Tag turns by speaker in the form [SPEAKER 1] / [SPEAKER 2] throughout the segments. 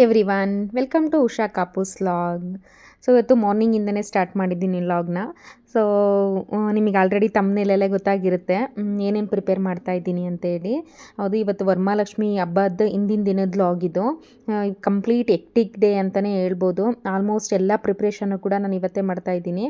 [SPEAKER 1] Every one welcome to Usha ಕಾಪೂಸ್ log so ಇವತ್ತು ಮಾರ್ನಿಂಗಿಂದನೇ start ಮಾಡಿದ್ದೀನಿ ಲಾಗ್ನ ಸೊ ನಿಮಗೆ ಆಲ್ರೆಡಿ ತಮ್ಮನೇಲೆಲ್ಲ ಗೊತ್ತಾಗಿರುತ್ತೆ. ಏನೇನು ಪ್ರಿಪೇರ್ ಮಾಡ್ತಾ ಇದ್ದೀನಿ ಅಂತೇಳಿ ಹೌದು, ಇವತ್ತು ವರ್ಮಾಲಕ್ಷ್ಮಿ ಹಬ್ಬದ ಹಿಂದಿನ ದಿನದ ಲಾಗ್ ಇದು. ಕಂಪ್ಲೀಟ್ ಎಕ್ಟಿಕ್ ಡೇ ಅಂತಲೇ ಹೇಳ್ಬೋದು. ಆಲ್ಮೋಸ್ಟ್ ಎಲ್ಲ ಪ್ರಿಪ್ರೇಷನ್ನು ಕೂಡ ನಾನು ಇವತ್ತೇ ಮಾಡ್ತಾ ಇದ್ದೀನಿ.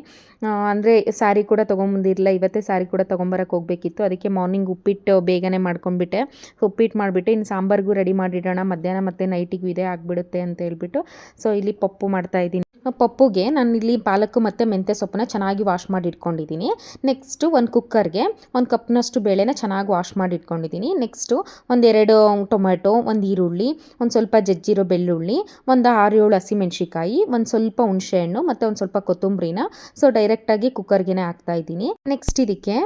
[SPEAKER 1] ಅಂದರೆ ಸ್ಯಾರಿ ಕೂಡ ತೊಗೊಂಬಂದಿರಲಿಲ್ಲ. ಇವತ್ತೇ ಸ್ಯಾರಿ ಕೂಡ ತೊಗೊಂಬರಕ್ಕೆ ಹೋಗಬೇಕಿತ್ತು. ಅದಕ್ಕೆ ಮಾರ್ನಿಂಗ್ ಉಪ್ಪಿಟ್ಟು ಬೇಗನೆ ಮಾಡ್ಕೊಂಡ್ಬಿಟ್ಟೆ. ಉಪ್ಪಿಟ್ಟು ಮಾಡಿಬಿಟ್ಟು ಇನ್ನು ಸಾಂಬಾರಿಗೂ ರೆಡಿ ಮಾಡಿಡೋಣ. ಮಧ್ಯಾಹ್ನ ಮತ್ತು ನೈಟಿಗೂ ಇದೆ ಆಗಿಬಿಡುತ್ತೆ ಅಂತ ಹೇಳ್ಬಿಟ್ಟು. ಸೊ ಇಲ್ಲಿ ಪಪ್ಪು ಮಾಡ್ತಾ ಇದ್ದೀನಿ. ಪಪ್ಪುಗೆ ನಾನು ಇಲ್ಲಿ ಪಾಲಕ್ ಮತ್ತು ಮೆಂತ್ಯ ಸೊಪ್ಪನ್ನ ಚೆನ್ನಾಗಿ ವಾಶ್ ಮಾಡಿ ಇಟ್ಕೊಂಡಿದ್ದೀನಿ ನೆಕ್ಸ್ಟು ಒಂದು ಕುಕ್ಕರ್ಗೆ ಒಂದು ಕಪ್ನಷ್ಟು ಬೇಳೆನ ಚೆನ್ನಾಗಿ ವಾಶ್ ಮಾಡಿ ಇಟ್ಕೊಂಡಿದ್ದೀನಿ ನೆಕ್ಸ್ಟು ಒಂದೆರಡು ಟೊಮೆಟೊ ಒಂದು ಈರುಳ್ಳಿ, ಒಂದು ಸ್ವಲ್ಪ ಜಜ್ಜಿರೋ ಬೆಳ್ಳುಳ್ಳಿ, ಒಂದು ಆರು ಏಳು ಹಸಿಮೆಣ್ಸಿಕಾಯಿ ಒಂದು ಸ್ವಲ್ಪ ಹುಣಸೆಹಣ್ಣು ಮತ್ತು ಒಂದು ಸ್ವಲ್ಪ ಕೊತ್ತಂಬರಿನ. ಸೊ ಡೈರೆಕ್ಟಾಗಿ ಕುಕ್ಕರ್ಗೆ ಹಾಕ್ತಾ ಇದ್ದೀನಿ. ನೆಕ್ಸ್ಟ್ ಇದಕ್ಕೆ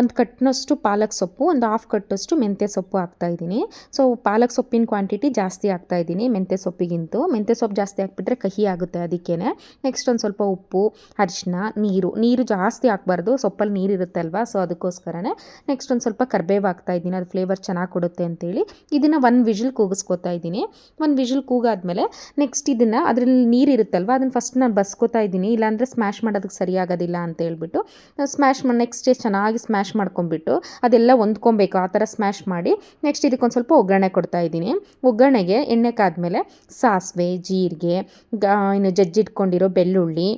[SPEAKER 1] ಒಂದು ಕಟ್ನಷ್ಟು ಪಾಲಕ್ ಸೊಪ್ಪು, ಒಂದು ಹಾಫ್ ಕಟ್ಟಷ್ಟು ಮೆಂತ್ಯ ಸೊಪ್ಪು ಹಾಕ್ತಾ ಇದ್ದೀನಿ. ಸೊ ಪಾಲಕ್ ಸೊಪ್ಪಿನ ಕ್ವಾಂಟಿಟಿ ಜಾಸ್ತಿ ಹಾಕ್ತಾ ಇದ್ದೀನಿ ಮೆಂತ್ಯ ಸೊಪ್ಪಿಗಿಂತೂ. ಮೆಂತ್ಯ ಸೊಪ್ಪು ಜಾಸ್ತಿ ಹಾಕ್ಬಿಟ್ರೆ ಕಹಿ ಆಗುತ್ತೆ ಅದಕ್ಕೆ ನೆಕ್ಸ್ಟ್ ಒಂದು ಸ್ವಲ್ಪ ಉಪ್ಪು ಅರಿಶಿನ ನೀರು. ನೀರು ಜಾಸ್ತಿ ಹಾಕ್ಬಾರ್ದು, ಸೊಪ್ಪಲ್ಲಿ ನೀರು ಇರುತ್ತೆ ಅಲ್ವಾ ಸೊ ಅದಕ್ಕೋಸ್ಕರನೇ ನೆಕ್ಸ್ಟ್ ಒಂದು ಸ್ವಲ್ಪ ಕರ್ಬೇವು ಹಾಕ್ತಾ ಇದ್ದೀನಿ. ಅದು ಫ್ಲೇವರ್ ಚೆನ್ನಾಗಿ ಕೊಡುತ್ತೆ ಅಂತೇಳಿ. ಇದನ್ನು ಒಂದು ವಿಜಿಲ್ ಕೂಗಿಸ್ಕೊತಾ ಇದ್ದೀನಿ. ಒಂದು ವಿಜಿಲ್ ಕೂಗಾದ್ಮೇಲೆ ನೆಕ್ಸ್ಟ್ ಇದನ್ನು ಅದರಲ್ಲಿ ನೀರು ಇರುತ್ತಲ್ವ? ಅದನ್ನು ಫಸ್ಟ್ ನಾನು ಬಸ್ಕೋತಾ ಇದ್ದೀನಿ. ಇಲ್ಲಾಂದರೆ ಸ್ಮ್ಯಾಶ್ ಮಾಡೋದಕ್ಕೆ ಸರಿಯಾಗೋದಿಲ್ಲ ಅಂತ ಹೇಳ್ಬಿಟ್ಟು ಸ್ಮ್ಯಾಶ್ ಮಾಡಿ ನೆಕ್ಸ್ಟ್ ಚೆನ್ನಾಗಿ ಸ್ಮ್ಯಾಶ್ ಮಾಡ್ಕೊಂಬಿಟ್ಟು ಅದೆಲ್ಲ ಹೊಂದ್ಕೊಬೇಕು. ಆ ಥರ ಸ್ಮ್ಯಾಶ್ ಮಾಡಿ ನೆಕ್ಸ್ಟ್ ಇದಕ್ಕೊಂದು ಸ್ವಲ್ಪ ಒಗ್ಗರಣೆ ಕೊಡ್ತಾ ಇದ್ದೀನಿ. ಒಗ್ಗರಣೆಗೆ ಎಣ್ಣೆ ಕಾದ್ಮೇಲೆ ಸಾಸಿವೆ, ಜೀರಿಗೆ ಇನ್ನು ಜಜ್ಜಿಟ್ಕೊಂಡಿರೋ ಬೆಳ್ಳುಳ್ಳಿ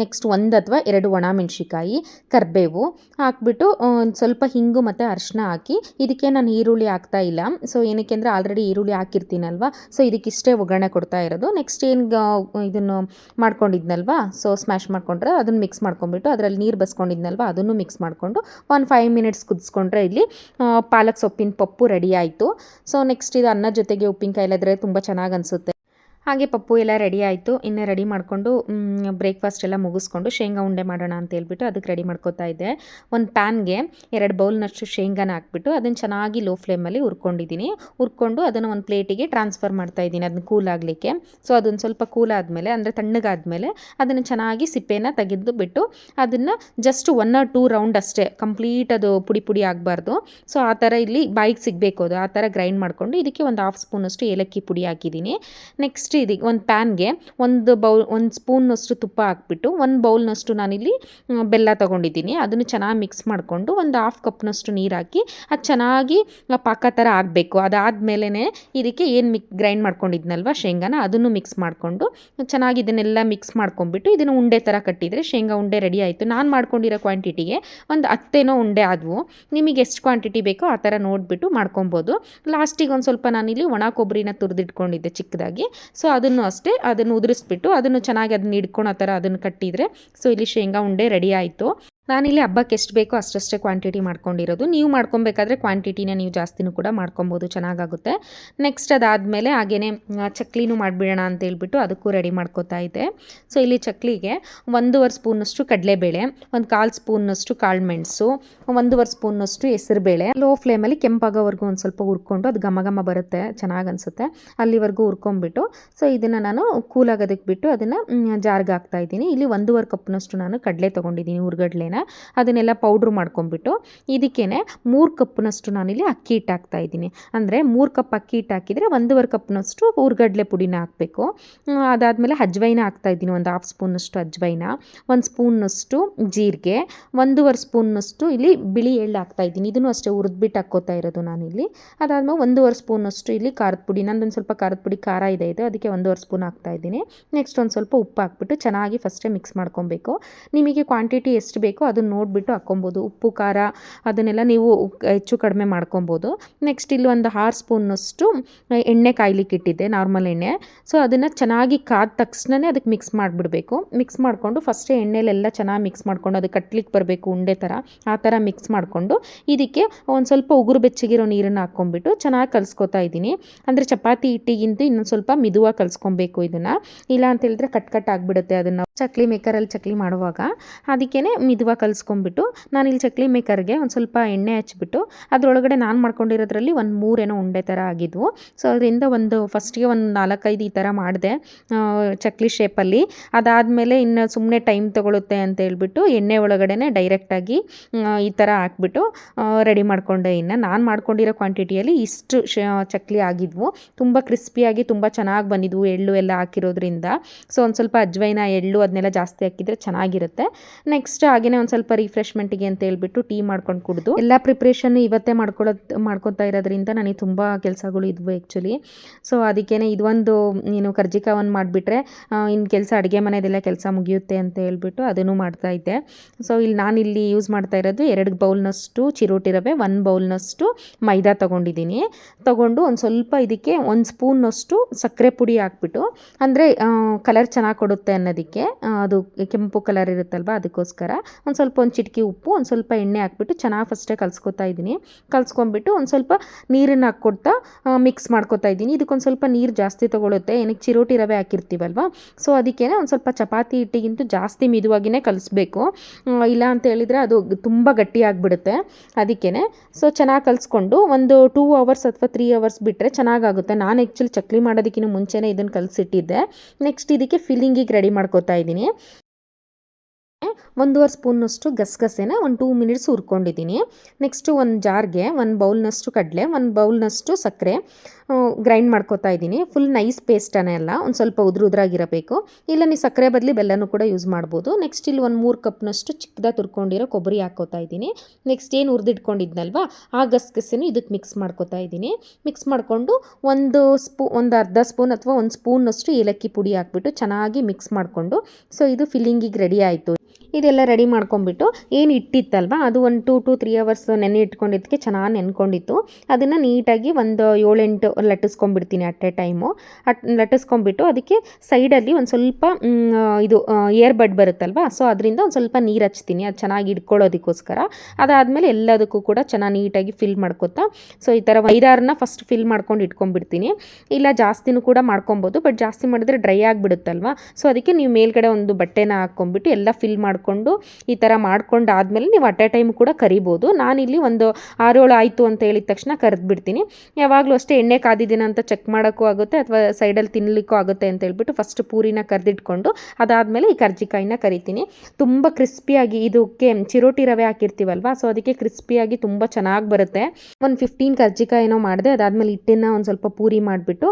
[SPEAKER 1] ನೆಕ್ಸ್ಟ್ ಒಂದು ಅಥವಾ ಎರಡು ಒಣಮೆಣ್ಸಿಕಾಯಿ ಕರಿಬೇವು ಹಾಕ್ಬಿಟ್ಟು ಒಂದು ಸ್ವಲ್ಪ ಹಿಂಗು ಮತ್ತು ಅರಿಶಿನ ಹಾಕಿ, ಇದಕ್ಕೆ ನಾನು ಈರುಳ್ಳಿ ಹಾಕ್ತಾ ಇಲ್ಲ. ಸೊ ಏನಕ್ಕೆ ಅಂದರೆ ಆಲ್ರೆಡಿ ಈರುಳ್ಳಿ ಹಾಕಿರ್ತೀನಲ್ವ? ಸೊ ಇದಕ್ಕಿಷ್ಟೇ ಒಗ್ಗರಣೆ ಕೊಡ್ತಾ ಇರೋದು. ನೆಕ್ಸ್ಟ್ ಏನು ಇದನ್ನು ಮಾಡ್ಕೊಂಡಿದ್ನಲ್ವ? ಸೊ ಸ್ಮ್ಯಾಶ್ ಮಾಡ್ಕೊಂಡ್ರೆ ಅದನ್ನು ಮಿಕ್ಸ್ ಮಾಡ್ಕೊಂಡ್ಬಿಟ್ಟು ಅದರಲ್ಲಿ ನೀರು ಬಸ್ಕೊಂಡಿದ್ನಲ್ವ? ಅದನ್ನು ಮಿಕ್ಸ್ ಮಾಡಿಕೊಂಡು ಒಂದು ಫೈವ್ ಮಿನಿಟ್ಸ್ ಕುದಿಸ್ಕೊಂಡ್ರೆ ಇಲ್ಲಿ ಪಾಲಕ್ ಸೊಪ್ಪಿನ ಪಪ್ಪು ರೆಡಿ ಆಯಿತು. ಸೊ ನೆಕ್ಸ್ಟ್ ಇದು ಅನ್ನ ಜೊತೆಗೆ ಉಪ್ಪಿನಕಾಯಿ, ಇಲ್ಲದ್ರೆ ತುಂಬ ಚೆನ್ನಾಗಿ ಅನಿಸುತ್ತೆ. ಹಾಗೆ ಪಪ್ಪು ಎಲ್ಲ ರೆಡಿ ಆಯಿತು. ಇನ್ನೇ ರೆಡಿ ಮಾಡಿಕೊಂಡು ಬ್ರೇಕ್ಫಾಸ್ಟ್ ಎಲ್ಲ ಮುಗಿಸ್ಕೊಂಡು ಶೇಂಗಾ ಉಂಡೆ ಮಾಡೋಣ ಅಂತ ಹೇಳ್ಬಿಟ್ಟು ಅದಕ್ಕೆ ರೆಡಿ ಮಾಡ್ಕೋತಾ ಇದ್ದೆ. ಒಂದು ಪ್ಯಾನ್ಗೆ ಎರಡು ಬೌಲ್ನಷ್ಟು ಶೇಂಗಾನ ಹಾಕ್ಬಿಟ್ಟು ಅದನ್ನು ಚೆನ್ನಾಗಿ ಲೋ ಫ್ಲೇಮಲ್ಲಿ ಹುರ್ಕೊಂಡಿದ್ದೀನಿ. ಹುರ್ಕೊಂಡು ಅದನ್ನು ಒಂದು ಪ್ಲೇಟಿಗೆ ಟ್ರಾನ್ಸ್ಫರ್ ಮಾಡ್ತಾ ಇದ್ದೀನಿ ಅದನ್ನ ಕೂಲ್ ಆಗಲಿಕ್ಕೆ. ಸೊ ಅದೊಂದು ಸ್ವಲ್ಪ ಕೂಲ್ ಆದಮೇಲೆ, ಅಂದರೆ ತಣ್ಣಗಾದಮೇಲೆ ಅದನ್ನು ಚೆನ್ನಾಗಿ ಸಿಪ್ಪೆನ ತೆಗೆದು ಬಿಟ್ಟು ಅದನ್ನು just one or two round ಅಷ್ಟೇ ಕಂಪ್ಲೀಟ್ ಅದು ಪುಡಿ ಪುಡಿ ಆಗಬಾರ್ದು. ಸೊ ಆ ಥರ ಇಲ್ಲಿ ಬಾಯಿಗೆ ಸಿಗಬೇಕು ಅದು. ಆ ಥರ ಗ್ರೈಂಡ್ ಮಾಡಿಕೊಂಡು ಇದಕ್ಕೆ ಒಂದು ಹಾಫ್ ಸ್ಪೂನಷ್ಟು ಏಲಕ್ಕಿ ಪುಡಿ ಹಾಕಿದ್ದೀನಿ. ನೆಕ್ಸ್ಟ್ ಇದಕ್ಕೆ ಒಂದು ಪ್ಯಾನ್ಗೆ ಒಂದು ಬೌಲ್ ಒಂದು ಸ್ಪೂನ್ನಷ್ಟು ತುಪ್ಪ ಹಾಕ್ಬಿಟ್ಟು ಒಂದು ಬೌಲ್ನಷ್ಟು ನಾನಿಲ್ಲಿ ಬೆಲ್ಲ ತೊಗೊಂಡಿದ್ದೀನಿ. ಅದನ್ನು ಚೆನ್ನಾಗಿ ಮಿಕ್ಸ್ ಮಾಡಿಕೊಂಡು ಒಂದು ಹಾಫ್ ಕಪ್ನಷ್ಟು ನೀರು ಹಾಕಿ, ಅದು ಚೆನ್ನಾಗಿ ಪಾಕ ಥರ ಆಗಬೇಕು. ಅದಾದಮೇಲೆ ಇದಕ್ಕೆ ಏನು ಮಿಕ್ ಗ್ರೈಂಡ್ ಮಾಡ್ಕೊಂಡಿದ್ನಲ್ವ ಶೇಂಗಾನ, ಅದನ್ನು ಮಿಕ್ಸ್ ಮಾಡಿಕೊಂಡು ಚೆನ್ನಾಗಿ ಇದನ್ನೆಲ್ಲ ಮಿಕ್ಸ್ ಮಾಡ್ಕೊಂಡ್ಬಿಟ್ಟು ಇದನ್ನು ಉಂಡೆ ಥರ ಕಟ್ಟಿದರೆ ಶೇಂಗಾ ಉಂಡೆ ರೆಡಿ ಆಯಿತು. ನಾನು ಮಾಡ್ಕೊಂಡಿರೋ ಕ್ವಾಂಟಿಟಿಗೆ ಒಂದು ಹತ್ತೇನೋ ಉಂಡೆ ಆದವು. ನಿಮಗೆ ಎಷ್ಟು ಕ್ವಾಂಟಿಟಿ ಬೇಕೋ ಆ ಥರ ನೋಡಿಬಿಟ್ಟು ಮಾಡ್ಕೊಬೋದು. ಲಾಸ್ಟಿಗೆ ಒಂದು ಸ್ವಲ್ಪ ನಾನಿಲ್ಲಿ ಒಣ ಕೊಬ್ಬರಿನ ತುರಿದಿಟ್ಕೊಂಡಿದ್ದೆ ಚಿಕ್ಕದಾಗಿ. ಸೊ ಅದನ್ನು ಅಷ್ಟೇ, ಅದನ್ನು ಉದುರಿಸ್ಬಿಟ್ಟು, ಅದನ್ನು ಚೆನ್ನಾಗಿ ಅದನ್ನ ಹಿಡ್ಕೊಳೋ ಥರ ಅದನ್ನು ಕಟ್ಟಿದರೆ ಸೊ ಇಲ್ಲಿ ಶೇಂಗಾ ಉಂಡೆ ರೆಡಿ ಆಯಿತು. ನಾನಿಲ್ಲಿ ಹಬ್ಬಕ್ಕೆ ಎಷ್ಟು ಬೇಕೋ ಅಷ್ಟಷ್ಟೇ ಕ್ವಾಂಟಿಟಿ ಮಾಡ್ಕೊಂಡಿರೋದು. ನೀವು ಮಾಡ್ಕೊಬೇಕಾದ್ರೆ ಕ್ವಾಂಟಿಟಿನ ನೀವು ಜಾಸ್ತಿನೂ ಕೂಡ ಮಾಡ್ಕೊಬೋದು, ಚೆನ್ನಾಗಾಗುತ್ತೆ. ನೆಕ್ಸ್ಟ್ ಅದಾದಮೇಲೆ ಹಾಗೇ ಚಕ್ಲಿನೂ ಮಾಡಿಬಿಡೋಣ ಅಂತ ಹೇಳ್ಬಿಟ್ಟು ಅದಕ್ಕೂ ರೆಡಿ ಮಾಡ್ಕೋತಾ ಇದ್ದೆ. ಸೊ ಇಲ್ಲಿ ಚಕ್ಲಿಗೆ ಒಂದೂವರೆ ಸ್ಪೂನಷ್ಟು ಕಡಲೆಬೇಳೆ, ಒಂದು ಕಾಲು ಸ್ಪೂನಷ್ಟು ಕಾಳು ಮೆಣಸು, ಒಂದೂವರೆ ಸ್ಪೂನಷ್ಟು ಹೆಸರುಬೇಳೆ. ಲೋ ಫ್ಲೇಮಲ್ಲಿ ಕೆಂಪಾಗೋವರೆಗೂ ಒಂದು ಸ್ವಲ್ಪ ಹುರ್ಕೊಂಡು ಅದು ಘಮ ಘಮ ಬರುತ್ತೆ ಚೆನ್ನಾಗಿ ಅನಿಸುತ್ತೆ ಅಲ್ಲಿವರೆಗೂ ಹುರ್ಕೊಂಬಿಟ್ಟು ಸೊ ಇದನ್ನು ನಾನು ಕೂಲಾಗೋದಕ್ಕೆ ಬಿಟ್ಟು ಅದನ್ನು ಜಾರ್ಗೆ ಹಾಕ್ತಾ ಇದ್ದೀನಿ. ಇಲ್ಲಿ ಒಂದೂವರೆ ಕಪ್ನಷ್ಟು ನಾನು ಕಡಲೆ ತೊಗೊಂಡಿದ್ದೀನಿ ಹುರ್ಗಡ್ಲೆನ. ಅದನ್ನೆಲ್ಲ ಪೌಡ್ರ್ ಮಾಡ್ಕೊಂಬಿಟ್ಟು ಇದಕ್ಕೇ ಮೂರು ಕಪ್ನಷ್ಟು ನಾನಿಲ್ಲಿ ಅಕ್ಕಿ ಹಿಟ್ಟು ಹಾಕ್ತಾ ಇದ್ದೀನಿ. ಅಂದರೆ ಮೂರು ಕಪ್ ಅಕ್ಕಿ ಹಿಟ್ಟು ಹಾಕಿದರೆ ಒಂದೂವರೆ ಕಪ್ನಷ್ಟು ಹುರ್ಗಡ್ಲೆ ಪುಡಿನ ಹಾಕಬೇಕು. ಅದಾದಮೇಲೆ ಅಜ್ವೈನ ಹಾಕ್ತಾ ಇದ್ದೀನಿ. ಒಂದು ಹಾಫ್ ಸ್ಪೂನಷ್ಟು ಅಜ್ವೈನ, ಒಂದು ಸ್ಪೂನ್ನಷ್ಟು ಜೀರಿಗೆ, ಒಂದೂವರೆ ಸ್ಪೂನ್ನಷ್ಟು ಇಲ್ಲಿ ಬಿಳಿ ಎಳ್ಳು ಹಾಕ್ತಾ ಇದ್ದೀನಿ. ಇದನ್ನು ಅಷ್ಟೇ ಹುರಿದ್ಬಿಟ್ಟು ಹಾಕೋತಾ ಇರೋದು ನಾನಿಲ್ಲಿ. ಅದಾದಮೇಲೆ ಒಂದೂವರೆ ಸ್ಪೂನಷ್ಟು ಇಲ್ಲಿ ಖಾರದ ಪುಡಿ, ನಂದೊಂದು ಸ್ವಲ್ಪ ಖಾರದ ಪುಡಿ ಖಾರ ಇದೆ ಇದು, ಅದಕ್ಕೆ ಒಂದೂವರೆ ಸ್ಪೂನ್ ಹಾಕ್ತಾ ಇದ್ದೀನಿ. ನೆಕ್ಸ್ಟ್ ಒಂದು ಸ್ವಲ್ಪ ಉಪ್ಪು ಹಾಕ್ಬಿಟ್ಟು ಚೆನ್ನಾಗಿ ಫಸ್ಟೇ ಮಿಕ್ಸ್ ಮಾಡ್ಕೊಬೇಕು. ನಿಮಗೆ ಕ್ವಾಂಟಿಟಿ ಎಷ್ಟು ಬೇಕೋ ಅದನ್ನು ನೋಡಿಬಿಟ್ಟು ಹಾಕ್ಕೊಬೋದು. ಉಪ್ಪು, ಖಾರ ಅದನ್ನೆಲ್ಲ ನೀವು ಹೆಚ್ಚು ಕಡಿಮೆ ಮಾಡ್ಕೊಬೋದು. ನೆಕ್ಸ್ಟ್ ಇಲ್ಲಿ ಒಂದು ಆರು ಸ್ಪೂನಷ್ಟು ಎಣ್ಣೆ ಕಾಯ್ಲಿಕ್ಕೆ ಇಟ್ಟಿದ್ದೆ ನಾರ್ಮಲ್ ಎಣ್ಣೆ. ಸೊ ಅದನ್ನು ಚೆನ್ನಾಗಿ ಕಾದ ತಕ್ಷಣನೇ ಅದಕ್ಕೆ ಮಿಕ್ಸ್ ಮಾಡಿಬಿಡಬೇಕು. ಮಿಕ್ಸ್ ಮಾಡಿಕೊಂಡು ಫಸ್ಟೇ ಎಣ್ಣೆಲೆಲ್ಲ ಚೆನ್ನಾಗಿ ಮಿಕ್ಸ್ ಮಾಡ್ಕೊಂಡು ಅದು ಕಟ್ಲಿಕ್ಕೆ ಬರಬೇಕು ಉಂಡೆ ಥರ, ಆ ಥರ ಮಿಕ್ಸ್ ಮಾಡಿಕೊಂಡು ಇದಕ್ಕೆ ಒಂದು ಸ್ವಲ್ಪ ಉಗುರು ಬೆಚ್ಚಗಿರೋ ನೀರನ್ನು ಹಾಕ್ಕೊಂಡ್ಬಿಟ್ಟು ಚೆನ್ನಾಗಿ ಕಲಿಸ್ಕೊತಾ ಇದ್ದೀನಿ. ಅಂದರೆ ಚಪಾತಿ ಹಿಟ್ಟಿಗಿಂತ ಇನ್ನೊಂದು ಸ್ವಲ್ಪ ಮಿದುವಾಗಿ ಕಲಿಸ್ಕೊಬೇಕು ಇದನ್ನು. ಇಲ್ಲ ಅಂತ ಹೇಳಿದ್ರೆ ಕಟ್ ಕಟ್ ಆಗಿಬಿಡುತ್ತೆ ಅದನ್ನು. ಚಕ್ಲಿ ಮೇಕರಲ್ಲಿ ಚಕ್ಲಿ ಮಾಡುವಾಗ ಅದಕ್ಕೇ ಮಿದುವಾಗಿ ಮೆದುವಾಗಿ ಕಲಿಸ್ಕೊಂಬಿಟ್ಟು ಇಲ್ಲಿ ಚಕ್ಲಿ ಮೇಕರ್ಗೆ ಒಂದು ಸ್ವಲ್ಪ ಎಣ್ಣೆ ಹಚ್ಚಿಬಿಟ್ಟು ಅದರೊಳಗಡೆ ನಾನು ಮಾಡ್ಕೊಂಡಿರೋದ್ರಲ್ಲಿ ಒಂದು ಮೂರೇನೋ ಉಂಡೆ ಥರ ಆಗಿದ್ವು. ಸೊ ಅದರಿಂದ ಒಂದು ಫಸ್ಟಿಗೆ ಒಂದು ನಾಲ್ಕೈದು ಈ ಥರ ಮಾಡಿದೆ ಚಕ್ಲಿ ಶೇಪಲ್ಲಿ ಅದಾದಮೇಲೆ ಇನ್ನು ಸುಮ್ಮನೆ ಟೈಮ್ ತೊಗೊಳುತ್ತೆ ಅಂತ ಹೇಳ್ಬಿಟ್ಟು ಎಣ್ಣೆ ಒಳಗಡೆ ಡೈರೆಕ್ಟಾಗಿ ಈ ಥರ ಹಾಕ್ಬಿಟ್ಟು ರೆಡಿ ಮಾಡಿಕೊಂಡೆ. ಇನ್ನು ನಾನು ಮಾಡ್ಕೊಂಡಿರೋ ಕ್ವಾಂಟಿಟಿಯಲ್ಲಿ ಇಷ್ಟು ಚಕ್ಲಿ ಆಗಿದ್ವು. ತುಂಬ ಕ್ರಿಸ್ಪಿಯಾಗಿ ತುಂಬ ಚೆನ್ನಾಗಿ ಬಂದಿದ್ವು ಎಳ್ಳು ಎಲ್ಲ ಹಾಕಿರೋದ್ರಿಂದ. ಸೊ ಒಂದು ಸ್ವಲ್ಪ ಅಜ್ವೈನ ಎಳ್ಳು ಅದನ್ನೆಲ್ಲ ಜಾಸ್ತಿ ಹಾಕಿದರೆ ಚೆನ್ನಾಗಿರುತ್ತೆ. ನೆಕ್ಸ್ಟ್ ಹಾಗೆಯೇ ಒಂದು ಸ್ವಲ್ಪ ರಿಫ್ರೆಶ್ಮೆಂಟಿಗೆ ಅಂತ ಹೇಳ್ಬಿಟ್ಟು ಟೀ ಮಾಡ್ಕೊಂಡು ಕುಡಿದು, ಎಲ್ಲ ಪ್ರಿಪ್ರೇಷನ್ ಇವತ್ತೇ ಮಾಡ್ಕೊಳ್ಳೋದು ಮಾಡ್ಕೊತಾ ಇರೋದ್ರಿಂದ ನನಗೆ ತುಂಬ ಕೆಲಸಗಳು ಇದ್ವು ಆ್ಯಕ್ಚುಲಿ ಸೊ ಅದಕ್ಕೇ ಇದೊಂದು ನೀನು ಕರ್ಜಿಕಾವನ್ನು ಮಾಡಿಬಿಟ್ರೆ ಇನ್ನು ಕೆಲಸ ಅಡುಗೆ ಮನೆಯದೆಲ್ಲ ಕೆಲಸ ಮುಗಿಯುತ್ತೆ ಅಂತ ಹೇಳ್ಬಿಟ್ಟು ಅದನ್ನು ಮಾಡ್ತಾ ಇದ್ದೆ. ಸೊ ಇಲ್ಲಿ ನಾನಿಲ್ಲಿ ಯೂಸ್ ಮಾಡ್ತಾ ಇರೋದು ಎರಡು ಬೌಲ್ನಷ್ಟು ಚಿರೋಟಿ ರವೆ, ಒಂದು ಬೌಲ್ನಷ್ಟು ಮೈದಾ ತೊಗೊಂಡಿದ್ದೀನಿ. ತೊಗೊಂಡು ಒಂದು ಸ್ವಲ್ಪ ಇದಕ್ಕೆ ಒಂದು ಸ್ಪೂನ್ನಷ್ಟು ಸಕ್ಕರೆ ಪುಡಿ ಹಾಕ್ಬಿಟ್ಟು, ಅಂದರೆ ಕಲರ್ ಚೆನ್ನಾಗಿ ಕೊಡುತ್ತೆ ಅನ್ನೋದಕ್ಕೆ ಅದು ಕೆಂಪು ಕಲರ್ ಇರುತ್ತಲ್ವ ಅದಕ್ಕೋಸ್ಕರ ಒಂದು ಸ್ವಲ್ಪ ಒಂದು ಚಿಟಕಿ ಉಪ್ಪು, ಒಂದು ಸ್ವಲ್ಪ ಎಣ್ಣೆ ಹಾಕ್ಬಿಟ್ಟು ಚೆನ್ನಾಗಿ ಫಸ್ಟೇ ಕಲ್ಸ್ಕೊತಾ ಇದ್ದೀನಿ. ಕಲ್ಸ್ಕೊಂಬಿಟ್ಟು ಒಂದು ಸ್ವಲ್ಪ ನೀರನ್ನು ಹಾಕ್ಕೊಡ್ತಾ ಮಿಕ್ಸ್ ಮಾಡ್ಕೊತಾ ಇದ್ದೀನಿ. ಇದಕ್ಕೊಂದು ಸ್ವಲ್ಪ ನೀರು ಜಾಸ್ತಿ ತೊಗೊಳುತ್ತೆ. ಏನಕ್ಕೆ ಚಿರೋಟಿ ರವೆ ಹಾಕಿರ್ತೀವಲ್ವ? ಸೊ ಅದಕ್ಕೇ ಒಂದು ಸ್ವಲ್ಪ ಚಪಾತಿ ಹಿಟ್ಟಿಗಿಂತ ಜಾಸ್ತಿ ಮಿದುವಾಗಿಯೇ ಕಲಿಸ್ಬೇಕು. ಇಲ್ಲ ಅಂತ ಹೇಳಿದರೆ ಅದು ತುಂಬ ಗಟ್ಟಿಯಾಗಿಬಿಡುತ್ತೆ ಅದಕ್ಕೇ ಸೊ ಚೆನ್ನಾಗಿ ಕಲಿಸ್ಕೊಂಡು ಒಂದು ಟೂ ಅವರ್ಸ್ ಅಥವಾ ತ್ರೀ ಅವರ್ಸ್ ಬಿಟ್ಟರೆ ಚೆನ್ನಾಗಾಗುತ್ತೆ. ನಾನು ಆ್ಯಕ್ಚುಲಿ ಚಕ್ಲಿ ಮಾಡೋದಕ್ಕಿಂತ ಮುಂಚೆನೇ ಇದನ್ನು ಕಲಿಸಿಟ್ಟಿದ್ದೆ. ನೆಕ್ಸ್ಟ್ ಇದಕ್ಕೆ ಫಿಲ್ಲಿಂಗಿಗೆ ರೆಡಿ ಮಾಡ್ಕೋತಾ ಇದ್ದೀನಿ. ಒಂದೂವರೆ ಸ್ಪೂನಷ್ಟು ಗಸಗಸೆನ ಒಂದು ಟೂ ಮಿನಿಟ್ಸ್ ಹುರ್ಕೊಂಡಿದ್ದೀನಿ. ನೆಕ್ಸ್ಟು ಒಂದು ಜಾರ್ಗೆ ಒಂದು ಬೌಲ್ನಷ್ಟು ಕಡಲೆ, ಒಂದು ಬೌಲ್ನಷ್ಟು ಸಕ್ಕರೆ ಗ್ರೈಂಡ್ ಮಾಡ್ಕೊತಾ ಇದ್ದೀನಿ. ಫುಲ್ ನೈಸ್ ಪೇಸ್ಟನೇ ಅಲ್ಲ, ಒಂದು ಸ್ವಲ್ಪ ಉದ್ರ ಉದ್ರಾಗಿರಬೇಕು. ಇಲ್ಲ ನೀವು ಸಕ್ಕರೆ ಬದಲಿ ಬೆಲ್ಲನೂ ಕೂಡ ಯೂಸ್ ಮಾಡ್ಬೋದು. ನೆಕ್ಸ್ಟ್ ಇಲ್ಲಿ ಒಂದು ಮೂರು ಕಪ್ನಷ್ಟು ಚಿಕ್ಕದಾಗಿ ತುರ್ಕೊಂಡಿರೋ ಕೊಬ್ಬರಿ ಹಾಕೋತಾ ಇದ್ದೀನಿ. ನೆಕ್ಸ್ಟ್ ಏನು ಹುರಿದಿಟ್ಕೊಂಡಿದ್ನಲ್ವ ಆ ಗಸಗಸೆನೂ ಇದಕ್ಕೆ ಮಿಕ್ಸ್ ಮಾಡ್ಕೋತಾ ಇದ್ದೀನಿ. ಮಿಕ್ಸ್ ಮಾಡಿಕೊಂಡು ಒಂದು ಸ್ಪೂ, ಒಂದು ಅರ್ಧ ಸ್ಪೂನ್ ಅಥವಾ ಒಂದು ಸ್ಪೂನಷ್ಟು ಏಲಕ್ಕಿ ಪುಡಿ ಹಾಕ್ಬಿಟ್ಟು ಚೆನ್ನಾಗಿ ಮಿಕ್ಸ್ ಮಾಡಿಕೊಂಡು, ಸೊ ಇದು ಫಿಲ್ಲಿಂಗಿಗೆ ರೆಡಿ ಆಯಿತು. ಇದೆಲ್ಲ ರೆಡಿ ಮಾಡ್ಕೊಂಬಿಟ್ಟು ಏನು ಇಟ್ಟಿತ್ತಲ್ವ, ಅದು ಒಂದು ಟೂ ಟು ತ್ರೀ ಅವರ್ಸ್ ನೆನೆ ಇಟ್ಕೊಂಡಿದ್ದಕ್ಕೆ ಚೆನ್ನಾಗಿ ನೆನ್ಕೊಂಡಿತ್ತು. ಅದನ್ನು ನೀಟಾಗಿ ಒಂದು ಏಳೆಂಟು ಲಟ್ಟಿಸ್ಕೊಂಬಿಡ್ತೀನಿ ಅಟ್ ಎ ಟೈಮು. ಅಟ್ ಲಟ್ಟಿಸ್ಕೊಂಡ್ಬಿಟ್ಟು ಅದಕ್ಕೆ ಸೈಡಲ್ಲಿ ಒಂದು ಸ್ವಲ್ಪ ಇದು ಏರ್ ಬಡ್ ಬರುತ್ತಲ್ವ? ಸೊ ಅದರಿಂದ ಒಂದು ಸ್ವಲ್ಪ ನೀರು ಹಚ್ತೀನಿ. ಅದು ಚೆನ್ನಾಗಿ ಇಟ್ಕೊಳ್ಳೋದಕ್ಕೋಸ್ಕರ ಅದಾದಮೇಲೆ ಎಲ್ಲದಕ್ಕೂ ಕೂಡ ಚೆನ್ನಾಗಿ ನೀಟಾಗಿ ಫಿಲ್ ಮಾಡ್ಕೊತಾ ಸೊ ಈ ಥರ ಐದಾರನ್ನ ಫಸ್ಟ್ ಫಿಲ್ ಮಾಡ್ಕೊಂಡು ಇಟ್ಕೊಂಡ್ಬಿಡ್ತೀನಿ. ಇಲ್ಲ, ಜಾಸ್ತಿನೂ ಕೂಡ ಮಾಡ್ಕೊಬೋದು ಬಟ್ ಜಾಸ್ತಿ ಮಾಡಿದ್ರೆ ಡ್ರೈ ಆಗಿಬಿಡುತ್ತಲ್ವ? ಸೊ ಅದಕ್ಕೆ ನೀವು ಮೇಲ್ಗಡೆ ಒಂದು ಬಟ್ಟೆನ ಹಾಕ್ಕೊಂಡ್ಬಿಟ್ಟು ಎಲ್ಲ ಫಿಲ್ ಮಾಡಿಕೊಂಡು ಈ ಥರ ಮಾಡ್ಕೊಂಡು ಆದಮೇಲೆ ನೀವು ಅಟ್ ಎ ಟೈಮ್ ಕೂಡ ಕರಿಬೋದು. ನಾನಿಲ್ಲಿ ಒಂದು ಆರೇಳು ಆಯಿತು ಅಂತ ಹೇಳಿದ ತಕ್ಷಣ ಕರೆದ್ಬಿಡ್ತೀನಿ. ಯಾವಾಗಲೂ ಅಷ್ಟೇ ಎಣ್ಣೆ ಕಾದಿದ್ದೀನ ಅಂತ ಚೆಕ್ ಮಾಡೋಕ್ಕೂ ಆಗುತ್ತೆ ಅಥವಾ ಸೈಡಲ್ಲಿ ತಿನ್ನಲಿಕ್ಕೂ ಆಗುತ್ತೆ ಅಂತ ಹೇಳ್ಬಿಟ್ಟು ಫಸ್ಟ್ ಪೂರಿನ ಕರೆದಿಟ್ಕೊಂಡು ಅದಾದಮೇಲೆ ಈ ಕರ್ಜಿಕಾಯಿನ ಕರಿತೀನಿ. ತುಂಬ ಕ್ರಿಸ್ಪಿಯಾಗಿ ಇದಕ್ಕೆ ಚಿರೋಟಿ ರವೆ ಹಾಕಿರ್ತೀವಲ್ವ ಸೊ ಅದಕ್ಕೆ ಕ್ರಿಸ್ಪಿಯಾಗಿ ತುಂಬ ಚೆನ್ನಾಗಿ ಬರುತ್ತೆ. ಒಂದು ಫಿಫ್ಟೀನ್ ಕರ್ಜಿಕಾಯಿನೋ ಮಾಡಿದೆ, ಅದಾದಮೇಲೆ ಹಿಟ್ಟಿನ ಒಂದು ಸ್ವಲ್ಪ ಪೂರಿ ಮಾಡಿಬಿಟ್ಟು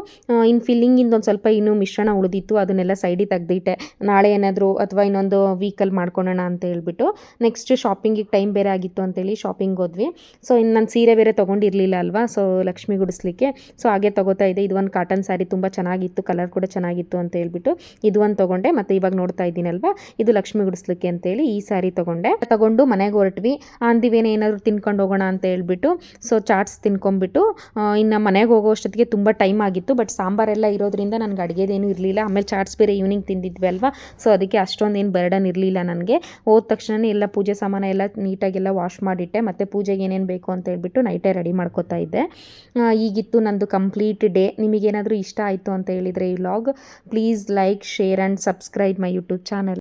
[SPEAKER 1] ಇನ್ನು ಫಿಲ್ಲಿಂಗಿಂದ ಒಂದು ಸ್ವಲ್ಪ ಇನ್ನೂ ಮಿಶ್ರಣ ಉಳಿದಿತ್ತು, ಅದನ್ನೆಲ್ಲ ಸೈಡಿಗೆ ತೆಗೆದಿಟ್ಟೆ. ನಾಳೆ ಏನಾದರೂ ಅಥವಾ ಇನ್ನೊಂದು ವೀಕಲ್ಲಿ ಮಾಡ್ಕೊಳ್ಳೋಣ ಅಂತ ಹೇಳ್ಬಿಟ್ಟು ನೆಕ್ಸ್ಟ್ ಶಾಪಿಂಗಿಗೆ ಟೈಮ್ ಬೇರೆ ಆಗಿತ್ತು ಅಂತೇಳಿ ಶಾಪಿಂಗ್ ಹೋದ್ವಿ. ಸೊ ಇನ್ನು ನಾನು ಸೀರೆ ಬೇರೆ ತೊಗೊಂಡಿರಲಿಲ್ಲ ಅಲ್ವಾ ಸೊ ಲಕ್ಷ್ಮಿ ಗುಡಿಸ್ಲಿಕ್ಕೆ. ಸೊ ಹಾಗೆ ತೊಗೋತಾ ಇದೆ ಇದು ಒಂದು ಕಾಟನ್ ಸ್ಯಾರಿ ತುಂಬ ಚೆನ್ನಾಗಿತ್ತು ಕಲರ್ ಕೂಡ ಚೆನ್ನಾಗಿತ್ತು ಅಂತ ಹೇಳ್ಬಿಟ್ಟು ಇದು ಒಂದು ತೊಗೊಂಡೆ. ಮತ್ತು ಇವಾಗ ನೋಡ್ತಾ ಇದ್ದೀನಲ್ವಾ ಇದು ಲಕ್ಷ್ಮಿ ಗುಡಿಸ್ಲಿಕ್ಕೆ ಅಂತೇಳಿ ಈ ಸ್ಯಾರಿ ತೊಗೊಂಡೆ. ತಗೊಂಡು ಮನೆಗೆ ಹೊರಟ್ವಿ. ಆಂದಿವೇನೆ ಏನಾದರೂ ತಿನ್ಕೊಂಡು ಹೋಗೋಣ ಅಂತ ಹೇಳ್ಬಿಟ್ಟು ಸೊ ಚಾಟ್ಸ್ ತಿನ್ಕೊಂಬಿಟ್ಟು ಇನ್ನು ಮನೆಗೆ ಹೋಗೋ ಅಷ್ಟೊತ್ತಿಗೆ ತುಂಬ ಟೈಮ್ ಆಗಿತ್ತು. ಬಟ್ ಸಾಂಬಾರೆಲ್ಲ ಇರೋದ್ರಿಂದ ನನಗೆ ಅಡುಗೆದೇನು ಇರಲಿಲ್ಲ. ಆಮೇಲೆ ಚಾಟ್ಸ್ ಬೇರೆ ಈವ್ನಿಂಗ್ ತಿಂದಿದ್ವಿ ಅಲ್ವಾ? ಸೊ ಅದಕ್ಕೆ ಅಷ್ಟೊಂದು ಏನು ಬರ್ಡನ್ ಇರಲಿಲ್ಲ ನನಗೆ. ಹೋದ ತಕ್ಷಣ ಎಲ್ಲ ಪೂಜೆ ಸಾಮಾನು ಎಲ್ಲ ನೀಟಾಗೆಲ್ಲ ವಾಶ್ ಮಾಡಿಟ್ಟೆ. ಮತ್ತು ಪೂಜೆಗೆ ಏನೇನು ಬೇಕು ಅಂತ ಹೇಳ್ಬಿಟ್ಟು ನೈಟೇ ರೆಡಿ ಮಾಡ್ಕೋತಾ ಇದ್ದೆ. ಈಗಿತ್ತು ನಂದು ಕಂಪ್ಲೀಟ್ ಡೇ ನಿಮಗೇನಾದರೂ ಇಷ್ಟ ಆಯಿತು ಅಂತ ಹೇಳಿದರೆ ಈ vlog please like share and subscribe my YouTube channel